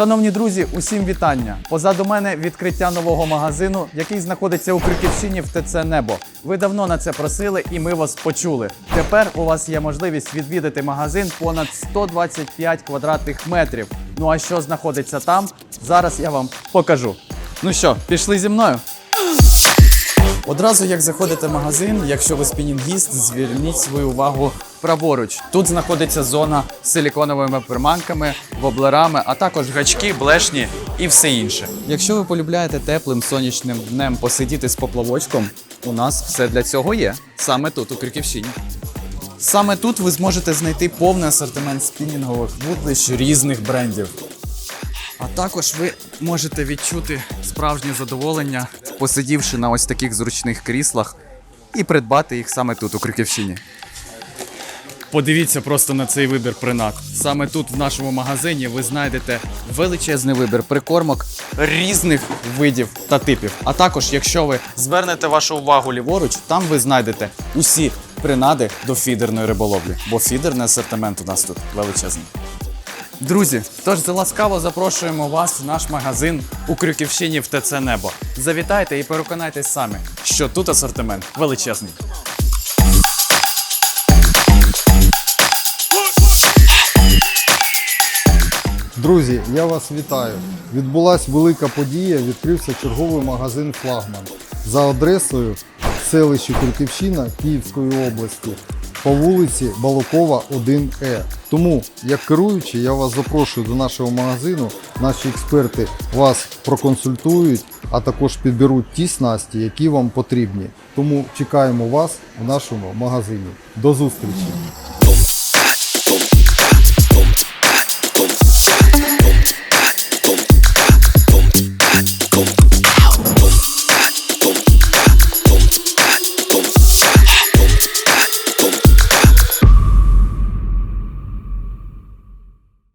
Шановні друзі, усім вітання! Позаду мене відкриття нового магазину, який знаходиться у Криківщині в ТЦ Небо. Ви давно на це просили, і ми вас почули. Тепер у вас є можливість відвідати магазин понад 125 квадратних метрів. Ну а що знаходиться там? Зараз я вам покажу. Ну що, пішли зі мною? Одразу як заходите в магазин, якщо ви спінінгіст, зверніть свою увагу праворуч. Тут знаходиться зона з силіконовими приманками, воблерами, а також гачки, блешні і все інше. Якщо ви полюбляєте теплим сонячним днем посидіти з поплавочком, у нас все для цього є саме тут, у Крюківщині. Саме тут ви зможете знайти повний асортимент спінінгових вудлищ різних брендів. А також ви можете відчути справжнє задоволення, посидівши на ось таких зручних кріслах, і придбати їх саме тут, у Крюківщині. Подивіться просто на цей вибір принад. Саме тут, в нашому магазині, ви знайдете величезний вибір прикормок різних видів та типів. А також, якщо ви звернете вашу увагу ліворуч, там ви знайдете усі принади до фідерної риболовлі, бо фідерний асортимент у нас тут величезний. Друзі, тож ласкаво запрошуємо вас в наш магазин у Крюківщині в ТЦ Небо. Завітайте і переконайтесь самі, що тут асортимент величезний. Друзі, я вас вітаю. Відбулась велика подія. Відкрився черговий магазин Флагман за адресою селище Крюківщина Київської області по вулиці Балукова 1Е. Тому, як керуючий, я вас запрошую до нашого магазину. Наші експерти вас проконсультують, а також підберуть ті снасті, які вам потрібні. Тому чекаємо вас в нашому магазині. До зустрічі!